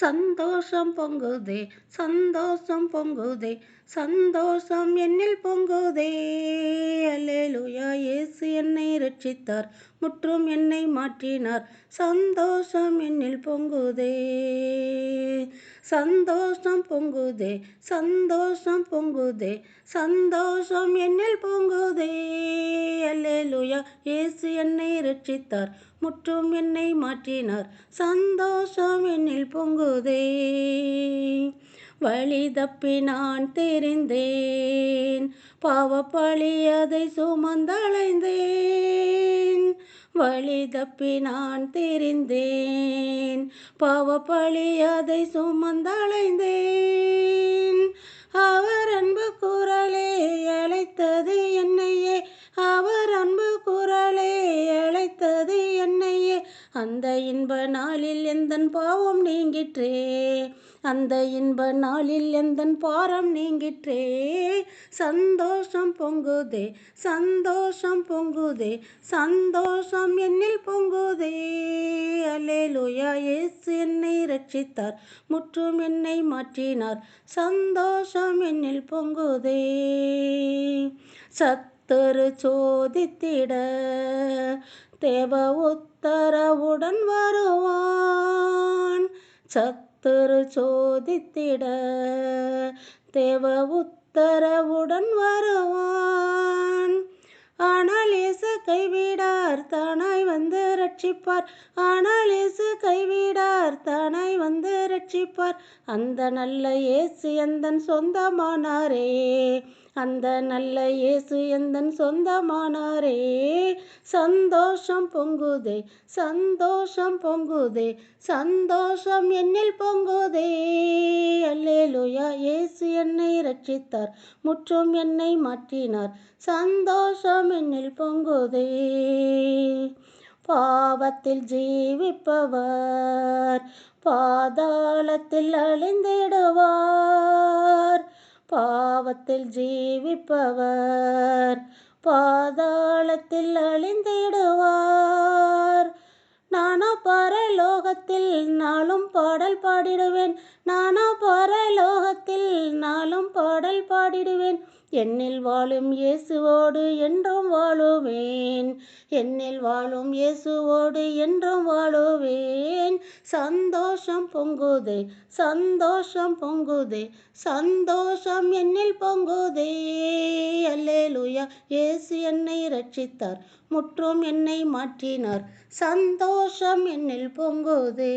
சந்தோஷம் பொங்குதே சந்தோஷம் பொங்குதே சந்தோஷம் என்னில் பொங்குதே. அல்லேலூயா இயேசு என்னை ரட்சித்தார் முற்றும் என்னை மாற்றினார். சந்தோஷம் என்னில் பொங்குதே சந்தோஷம் பொங்குதே சந்தோஷம் பொங்குதே சந்தோஷம் என்னில் பொங்குதே. அல்லேலூயா இயேசு என்னை ரட்சித்தார் முற்றும் என்னை மாற்றினார். சந்தோஷம் என்னில் பொங்குதே. வழி தப்பி நான் தெரிந்தேன். பாவப்பழி அதை சுமந்தளைந்தேன் வழி தப்பி நான் தெரிந்தேன். பாவப்பழி அதை சுமந்தளைந்தேன் அவர் அன்பு குரலே அந்த இன்ப நாளில் எந்தன் பாவம் நீங்கிற்றே? அந்த இன்ப நாளில் எந்தன் பாரம் நீங்கிற்றே? சந்தோஷம் பொங்குதே சந்தோஷம் பொங்குதே சந்தோஷம் என்னில் பொங்குதே. அல்லேலூயா இயேசு என்னை ரட்சித்தார் முற்றும் என்னை மாற்றினார் சந்தோஷம் என்னில் பொங்குதே. சத்தரு சோதித்திட தேவ உத்தரவுடன் வருவான். சத்துரு சோதித்திட தேவ உத்தரவுடன் வருவான். ஆனால் இயேசு கைவிடார் தானாய் வந்து ரட்சிப்பார் ஆனால் இயேசு கைவிடார் தானாய் வந்து ரட்சிப்பார் அந்த நல்ல இயேசு எந்தன் சொந்தமானாரே? அந்த நல்ல இயேசு எந்தன் சொந்தமானாரே? சந்தோஷம் பொங்குதே சந்தோஷம் பொங்குதே சந்தோஷம் என்னில் பொங்குதே. அல்லேலுயா இயேசு என்னை ரட்சித்தார் முற்றும் என்னை மாற்றினார் சந்தோஷம் என்னில் பொங்குதே. பாவத்தில் ஜீவிப்பவர் பாதாளத்தில் அழிந்திடுவார் பாவத்தில் ஜீவிப்பவர் பாதாளத்தில் அழிந்திடுவார். நானா பரலோகத்தில் நாளும் பாடல் பாடிடுவேன். நானா பரலோகத்தில் நாளும் பாடல் பாடிடுவேன். என்னில் வாழும் இயேசுவோடு என்றும் வாழுவேன். என்னில் வாழும் இயேசுவோடு என்றும் வாழுவேன். சந்தோஷம் பொங்குதே சந்தோஷம் பொங்குதே சந்தோஷம் என்னில் பொங்குதே அல்லேலூயா இயேசு என்னை ரட்சித்தார் முற்றும் என்னை மாற்றினார். சந்தோஷம் என்னில் பொங்குதே.